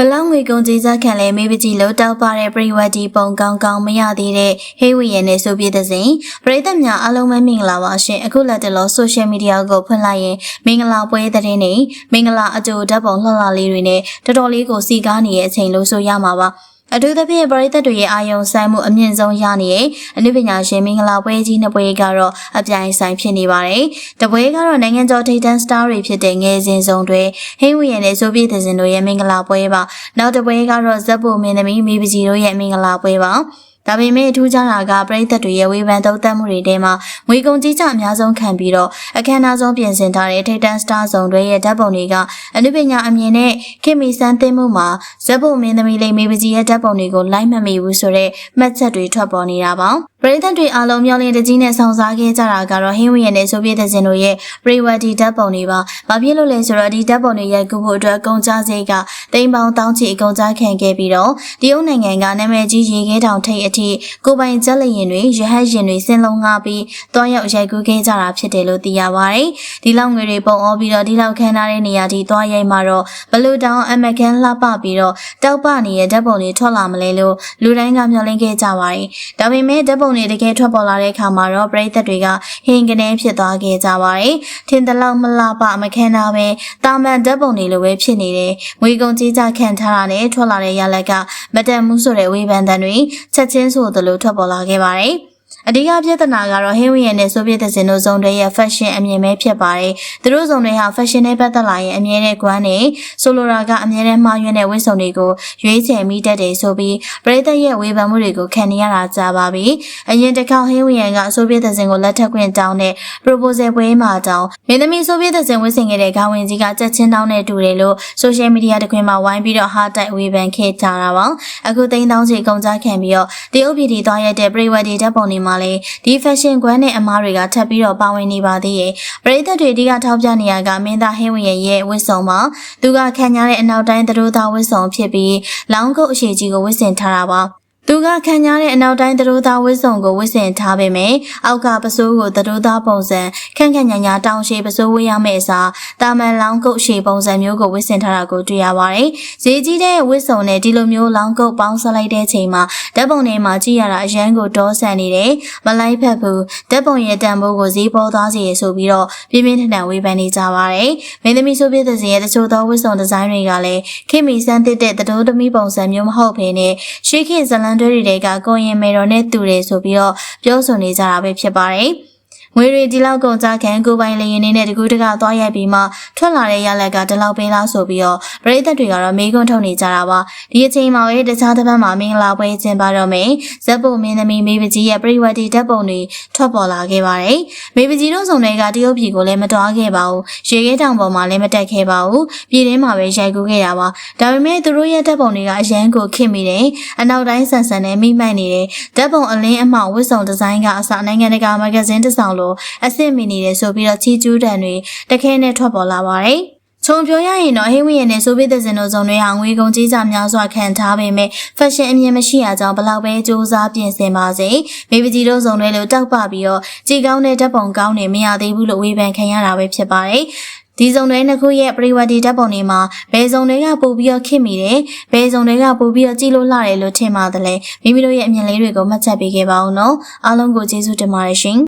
ဘလောင်းငွေကုန်ကြေးစားခံလဲမေးပကြီးလို့တောက်ပါတဲ့ပရိဝတ်ဒီပုံကောင်းကောင်းမရသေးတဲ့ဟေးဝီရဲ့နဲ့ဆိုပြတဲ့စဉ်ပရိသတ်များအားလုံးပဲမင်္ဂလာပါရှင်အခုလက်တလောဆိုရှယ်မီဒီယာကိုဖွင့်လိုက်ရင်မင်္ဂလာပွဲသတင်းတွေမင်္ဂလာအကြိုဓာတ်ပုံလှလှလေးတွေနဲ့တော်တော်လေးကိုစီကားနေတဲ့အချိန်လို့ဆိုရမှာပါ အထူးသဖြင့်ပရိသတ်တွေရဲ့အာယုံဆိုင်မှုအမြင့်ဆုံးရနေရဲ့အနုပညာရှင်မင်္ဂလာပွဲကြီးနှစ်ပွဲကတော့အပြိုင်ဆိုင်ဖြစ်နေပါတယ်။တပွဲကတော့နိုင်ငံကျော်ထိပ်တန်းစတားတွေဖြစ်တဲ့ငယ်စဉ်စုံတွေဟင်းဝီရဲ့နဲ့ဆိုဗီယက်သင်တို့ရဲ့မင်္ဂလာပွဲပါ။နောက်တပွဲကတော့ဇက်ဘူမင်းသမီးမိပကြီးတို့ရဲ့မင်္ဂလာပွဲပါ။ဒါပေမဲ့အထူးခြားတာကပရိသတ်တွေရဲ့ဝေဖန်သုံးသပ်မှုတွေထဲမှာငွေကုန်ကြီးကြအများဆုံးခံပြီးတော့အခမ်းအနားဆုံးပြင်ဆင်ထားတဲ့ထိပ်တန်းစတားဆောင်တွေရဲ့ဓာတ်ပုံတွေကအနုပညာအမြင်နဲ့ခင်မီစန်းသိမ်းမှုမှာဇက်ဖို့မင်းသမီးလိမ့်မေပကြီးရဲ့ဓာတ်ပုံတွေကိုလိုက်မမီဘူးဆိုတော့မှတ်ချက်တွေထွက်ပေါ်နေတာပါပရိသတ်တွေအားလုံးမျှော်လင့်တကြီးနဲ့ဆောင်စားခဲ့ကြတာကတော့ဟင်းဝီရဲ့နဲ့ဆိုဗီယက်စင်တို့ရဲ့ပရိဝတ်ဒီဓာတ်ပုံတွေပါ။ဘာဖြစ်လို့လဲဆိုတော့ဒီဓာတ်ပုံတွေရဲ့ကုဖို့အတွက်ကုန်ကြစရိတ်ကတိမ်ပေါင်းတောင်းချီအကုန်ကြခံခဲ့ပြီးတော့တရုတ်နိုင်ငံကနာမည်ကြီးရေခဲတောင်ထိပ်အထိကိုပိုင်ကျက်လျင်တွေရဟတ်ရင်တွေဆင်းလုံးငါပြီးတွားရောက်ရိုက်ကူးခဲ့ကြတာဖြစ်တယ်လို့သိရပါတယ်။ဒီလောက်ငွေတွေပုံအောပြီးတော့ဒီလောက်ခံထားတဲ့နေရာဒီတွားရိုက်မှာတော့ဘလူတောင်အမကန်လှပပြီးတော့တောက်ပနေတဲ့ဓာတ်ပုံတွေထွက်လာမလဲလို့လူတိုင်းကမျှော်လင့်ခဲ့ကြပါတယ်။ဒါပေမဲ့ဓာတ်ပုံတွေတကယ်ထွက်ပေါ်လာတဲ့အခါမှာတော့ပရိသတ်တွေကဟင်ကနေဖြစ်သွားခဲ့ကြပါတယ်။ထင်တလောက်မလှပမခံတာပဲတာမန်ဓာတ်ပုံတွေလိုပဲဖြစ်နေတယ်။ငွေကုန်ကြီးကြခံထားတာနဲ့ထွက်လာတဲ့ရလက်ကမတန်မှုဆိုတဲ့ဝေဖန်တန်တွေချက်ချင်းဆိုသလိုထွက်ပေါ်လာခဲ့ပါတယ်။ အဓိကပြဿနာကတော့ဟင်းဝီယန်နဲ့ဆိုဗီယက်စင်တို့ဇုံတွေရဲ့ fashion အမြင်ပဲဖြစ်ပါတယ်။သူတို့ဇုံတွေဟာ fashion နဲ့ပတ်သက်လာရင်အမြဲတမ်းကွမ်းနေဆိုလိုတာကအမြဲတမ်းမှားယွင်းတဲ့ဝတ်စုံတွေကိုရွေးချယ်မိတတ်တယ်ဆိုပြီးပရိသတ်ရဲ့ဝေဖန်မှုတွေကိုခံနေရတာကြာပါပြီ။အရင်တစ်ခေါက်ဟင်းဝီယန်ကဆိုဗီယက်စင်ကိုလက်ထပ်ခွင့်တောင်းတဲ့ proposal ပွဲမှာတောင်းမင်းသမီးဆိုဗီယက်စင်ဝတ်ဆင်ခဲ့တဲ့ခေါင်းဝင်ကြီးကကြက်ချင်းတောင်းတဲ့တူတယ်လို့ social media တခွင်မှာဝိုင်းပြီးတော့ hard type ဝေဖန်ခဲ့ကြတာပါ။အခုသိန်းတောင်းချီကုန်ကြခံပြီးတော့တရုတ်ပြည်တီသွားရတဲ့ pre-wedding ဓာတ်ပုံတွေမှာလည်းဒီ fashion ကွမ်းနဲ့အမားတွေကထပ်ပြီးတော့ပါဝင်နေပါသေးရဲ့ပရိသတ်တွေအဓိကထောက်ပြနေရကမင်းသားဟင်းဝင်ရဲ့ရဲ့ဝတ်စုံမှာသူကခံရတဲ့အနောက်တိုင်းသတို့သားဝတ်စုံဖြစ်ပြီးလောင်းကုတ်အရှိကြီးကိုဝတ်ဆင်ထားတာပါ သူကခံရတဲ့အနောက်တိုင်းသတို့သားဝစ်စုံကိုဝစ်ဆင်ထားပေမဲ့အောက်ကပစိုးကိုသတို့သားပုံစံခန့်ခန့်ညာညာတောင်ရှိပစိုးဝေးရမယ့်အစားတာမန်လောင်းကုတ်ရှည်ပုံစံမျိုးကိုဝစ်ဆင်ထားတာကိုတွေ့ရပါတယ်။ဈေးကြီးတဲ့ဝစ်စုံနဲ့ဒီလိုမျိုးလောင်းကုတ်ပေါင်းဆက်လိုက်တဲ့ချိန်မှာဓာတ်ပုံတွေမှာကြည့်ရတာအရန်ကိုဒေါဆန်နေတယ်။မလိုက်ဖက်ဘူးဓာတ်ပုံရဲ့တန်ဖိုးကိုဈေးပေါ်သွားစေရဆိုပြီးတော့ပြင်းပြင်းထန်ထန်ဝေဖန်နေကြပါတယ်။မင်းသမီးဆိုပြတဲ့စဉ်ရဲ့တချို့သောဝစ်စုံဒီဇိုင်းတွေကလည်းခင်မီစမ်းသစ်တဲ့သတို့သမီးပုံစံမျိုးမဟုတ်ဘဲနဲ့ရှေးခေတ်ဇလန်တွဲတွေကကိုရင်မေတော်နဲ့တူတယ်ဆိုပြီးတော့ပြောဆိုနေကြတာပဲဖြစ်ပါတယ်။ ငွေတွေဒီလောက်ကုန်ကြခံကိုပိုင်လျင်နေတဲ့တကူးတကသွားရိုက်ပြီးမှထွက်လာတဲ့ရလက်ကဒီလောက်ပေးလားဆိုပြီးတော့ပရိသတ်တွေကတော့မေးခွန်းထုတ်နေကြတာပါဒီအချိန်မှာပဲတခြားတစ်ပတ်မှာမင်္ဂလာပွဲကျင်းပတော့မယ်ဇက်ပုမင်းသမီးမေပကြီးရဲ့ပရိဝတ်တီဓာတ်ပုံတွေထွက်ပေါ်လာခဲ့ပါတယ်မေပကြီးတို့စုံတွေကတရုတ်ပြည်ကိုလည်းမတွားခဲ့ပါဘူးရေခဲတောင်ပေါ်မှာလည်းမတက်ခဲ့ပါဘူးပြည်ထဲမှာပဲရိုက်ကူးခဲ့တာပါဒါပေမဲ့သူတို့ရဲ့ဓာတ်ပုံတွေကအရန်ကိုခင်မိတယ်အနောက်တိုင်းဆန်ဆန်နဲ့မိမိုက်နေတယ်ဓာတ်ပုံအလင်းအမှောင်ဝတ်စုံဒီဇိုင်းကအစနိုင်ငံတကာမဂ္ဂဇင်းတစ်ဆောင်လိုအဆင့်မီနေတယ်ဆိုပြီးတော့ချီကျူးတန်တွေတခဲနဲ့ထွက်ပေါ်လာပါတယ်။ခြုံပြောရရင်တော့ဟိဝီယန်နဲ့ဆိုဗီယက်စင်တို့ဇုံတွေဟာငွေကုန်ကြီးကြများစွာခံထားပေမဲ့ fashion အမြင်မရှိရကြောင်းဘလောက်ပဲစူးစမ်းပြင်ဆင်ပါစေ။မိပကြီးတို့ဇုံတွေလိုတောက်ပပြီးတော့ကြည်ကောင်းတဲ့ဓာတ်ပုံကောင်းတွေမရသေးဘူးလို့ဝေဖန်ခံရတာပဲဖြစ်ပါတယ်။ဒီဇုံတွေနှစ်ခုရဲ့ပရိဝတ်ဒီဓာတ်ပုံတွေမှာဘယ်ဇုံတွေကပို့ပြီးတော့ခင်မိတယ်ဘယ်ဇုံတွေကပို့ပြီးတော့ကြည့်လို့လှတယ်လို့ထင်ပါတယ်မိမိတို့ရဲ့အမြင်လေးတွေကိုမှတ်ချက်ပေးခဲ့ပါဦးနော်အားလုံးကိုကျေးဇူးတင်ပါတယ်ရှင်